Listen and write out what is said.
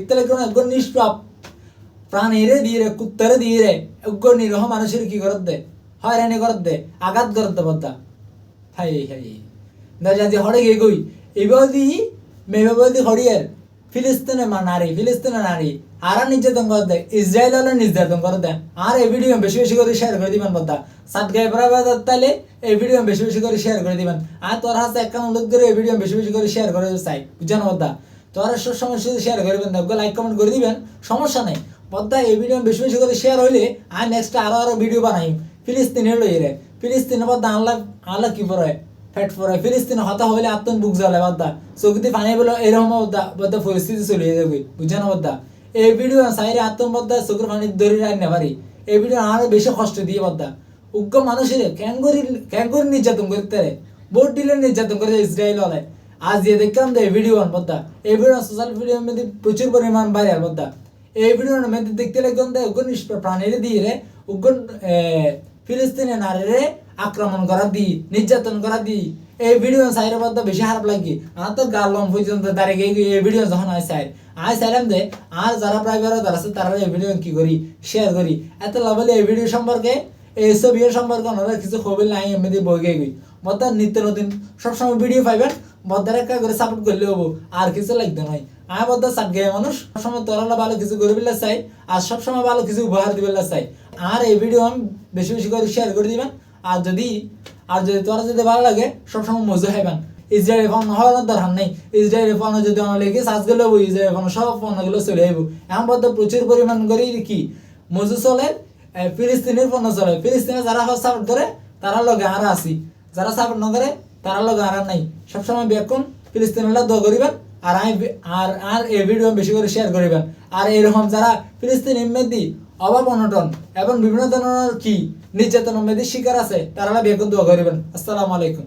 ইত্যাদি একজন নিষ্পাপ। প্রাণীরে দিয়ে রে কুত্তারে দিয়ে রে একজন নিরহ মানুষের কি করত দে? হয়রানি করত দে, আঘাত করত দে বদ্দা হাই হাই না যদি হড়ে গে গই। এবাদি মেবাদি হড়িয়ার ফিলিস্তিনে মা নারী ফিলিস্তিনে নারী, আর নির্যাতন করে দেয় ইসরায়েল হলে নির্যাতন করে দেয় আর এই ভিডিও বেশি বেশি করে শেয়ার করে দিবেন বদ্দা সাত গায়ে বরাবর তাইলে এই ভিডিও বেশি বেশি করে শেয়ার করে দিবেন। আর তোর হাতে একটা অনুরোধ করে এই ভিডিও বেশি বেশি করে শেয়ার করে চাই। বুঝছেন বদ্দা তোরা সব সময় শুধু শেয়ার করবেন না লাইক কমেন্ট করে দিবেন, সমস্যা নেই। বদ্দা এই ভিডিও বেশি বেশি করে শেয়ার হইলে আর নেক্সট আরও আরও ভিডিও বানাই ফিলিস্তিনের লই রে। ফিলিস্তিনের বদ্দা আল্লাহ আল্লাহ কি পরে? ফেট পরে। ফিলিস্তিন হতা হইলে আত্মন বুক জ্বালে বাদ্দা চকিতে পানি বলে এরকম বদ্দা বদ্দা পরিস্থিতি চলে যাবে বুঝছেন বদ্দা এই ভিডিও সাইরে আত্মন বদ্দা চকুর পানি ধরে রাখতে পারি। এই ভিডিও আরও বেশি কষ্ট দিয়ে বদ্দা উগ্র মানুষের ক্যাঙ্গুরি ক্যাঙ্গুরি নির্যাতন করতে বোট ডিলে নির্যাতন করে ইসরায়েল হলে। আজ দেখলাম তো এই ভিডিও বদ্দা এই ভিডিও সোশ্যাল মিডিয়ার মধ্যে প্রচুর পরিমাণ ভাইরাল বদ্দা এই ভিডিওর মধ্যে দেখতে লাগলাম তো উগ্র প্রাণীরে দিয়ে উগ্র ফিলিস্তিনের নারীরে আক্রমণ করা দি নির্যাতন করা দি এই ভিডিও সাইরে বদ্দা বেশি খারাপ লাগি। আর তো গালম পর্যন্ত দাঁড়িয়ে গিয়ে এই ভিডিও যখন আয় সাইর আয় সাইলাম দে আর যারা প্রাইভেট আছে তারা এই ভিডিও কি করি? শেয়ার করি। এত লাভলে এই ভিডিও সম্পর্কে, এই সব ইয়ে সম্পর্কে ওনারা কিছু খবর নাই এমনি বই গই। বদ্দা নিত্য নতুন, সবসময় ভিডিও পাইবেন। বদ্দার একটা করে সাপোর্ট করলে হব, আর কিছু লাগবে নয় আমি বদ্দা সাত গায়ে মানুষ। সবসময় তোরা ভালো কিছু চাই, আর সবসময় ভালো কিছু উপহার দিবে চাই। আর এই ভিডিও আমি বেশি বেশি করে শেয়ার করে দিবেন। আর যদি আর যদি তোরা যদি ভালো লাগে, সবসময় মজা খাইবেন। ইসরায়েল ফোন হওয়ার দরকার নেই। ইসরায়েল ফোন যদি আমার লেগে ইসরায়েল ফোন সব ফোনগুলো চলে আইব। এখন বদ্ধ প্রচুর পরিমাণ করে কি? মজু চলে ফিলিস্তিনের পণ্য চলে। ফিলিস্তিনে যারা সাপোর্ট করে, তারা লগে আর আসি যারা সাপোর্ট না করে তারা লোক আর নাই। সবসময় বেকুন ফিলিস্তিনের দোয়া করিবেন, আর আমি আর আর এই ভিডিও বেশি করে শেয়ার করিবেন। আর এরকম যারা ফিলিস্তিন ইমেদি অভাব অনটন এবং বিভিন্ন ধরনের কি নির্যাতন মেয়েদের শিকার আছে তারা বেকুন দোয়া করিবেন। আসসালামু আলাইকুম।